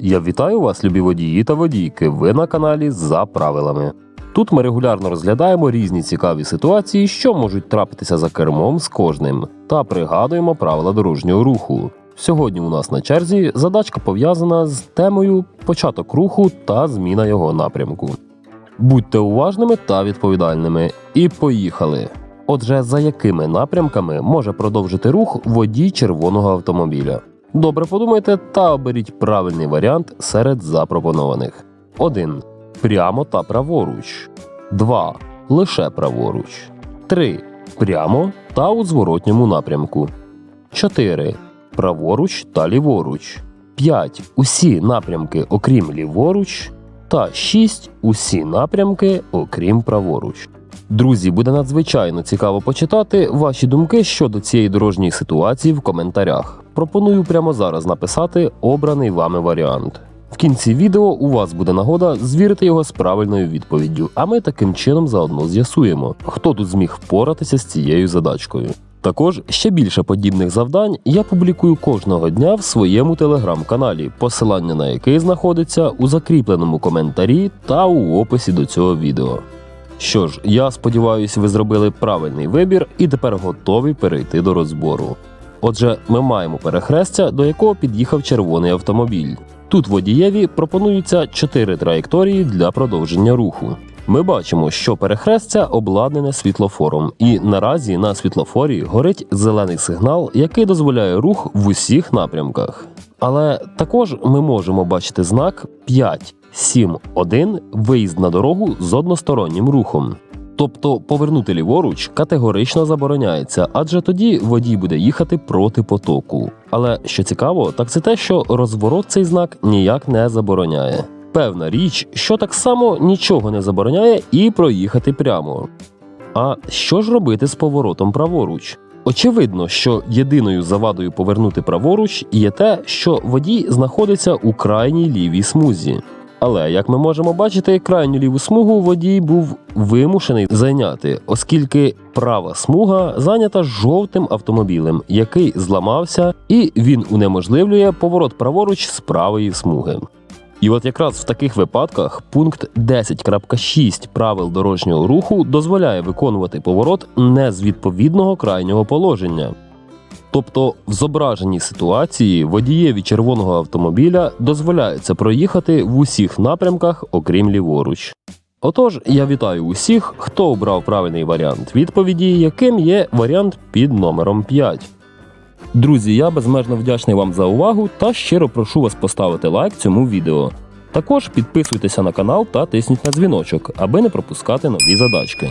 Я вітаю вас, любі водії та водійки. Ви на каналі за правилами. Тут ми регулярно розглядаємо різні цікаві ситуації, що можуть трапитися за кермом з кожним, та пригадуємо правила дорожнього руху. Сьогодні у нас на черзі задачка пов'язана з темою початок руху та зміна його напрямку. Будьте уважними та відповідальними. І поїхали. Отже, за якими напрямками може продовжити рух водій червоного автомобіля? Добре подумайте та оберіть правильний варіант серед запропонованих. 1. Прямо та праворуч. 2. Лише праворуч. 3. Прямо та у зворотньому напрямку. 4. Праворуч та ліворуч. 5. Усі напрямки окрім ліворуч. Та 6. Усі напрямки окрім праворуч. Друзі, буде надзвичайно цікаво почитати ваші думки щодо цієї дорожньої ситуації в коментарях. Пропоную прямо зараз написати обраний вами варіант. В кінці відео у вас буде нагода звірити його з правильною відповіддю, а ми таким чином заодно з'ясуємо, хто тут зміг впоратися з цією задачкою. Також ще більше подібних завдань я публікую кожного дня в своєму телеграм-каналі, посилання на який знаходиться у закріпленому коментарі та у описі до цього відео. Що ж, я сподіваюся, ви зробили правильний вибір і тепер готові перейти до розбору. Отже, ми маємо перехрестя, до якого під'їхав червоний автомобіль. Тут водієві пропонуються чотири траєкторії для продовження руху. Ми бачимо, що перехрестя обладнане світлофором, і наразі на світлофорі горить зелений сигнал, який дозволяє рух в усіх напрямках. Але також ми можемо бачити знак 5, 7, 1 виїзд на дорогу з одностороннім рухом. Тобто повернути ліворуч категорично забороняється, адже тоді водій буде їхати проти потоку. Але що цікаво, так це те, що розворот цей знак ніяк не забороняє. Певна річ, що так само нічого не забороняє і проїхати прямо. А що ж робити з поворотом праворуч? Очевидно, що єдиною завадою повернути праворуч є те, що водій знаходиться у крайній лівій смузі. Але як ми можемо бачити, крайню ліву смугу водій був вимушений зайняти, оскільки права смуга зайнята жовтим автомобілем, який зламався, і він унеможливлює поворот праворуч з правої смуги. І от якраз в таких випадках пункт 10.6 правил дорожнього руху дозволяє виконувати поворот не з відповідного крайнього положення. Тобто в зображеній ситуації водієві червоного автомобіля дозволяється проїхати в усіх напрямках, окрім ліворуч. Отож, я вітаю усіх, хто обрав правильний варіант відповіді, яким є варіант під номером 5. Друзі, я безмежно вдячний вам за увагу та щиро прошу вас поставити лайк цьому відео. Також підписуйтеся на канал та тисніть на дзвіночок, аби не пропускати нові задачки.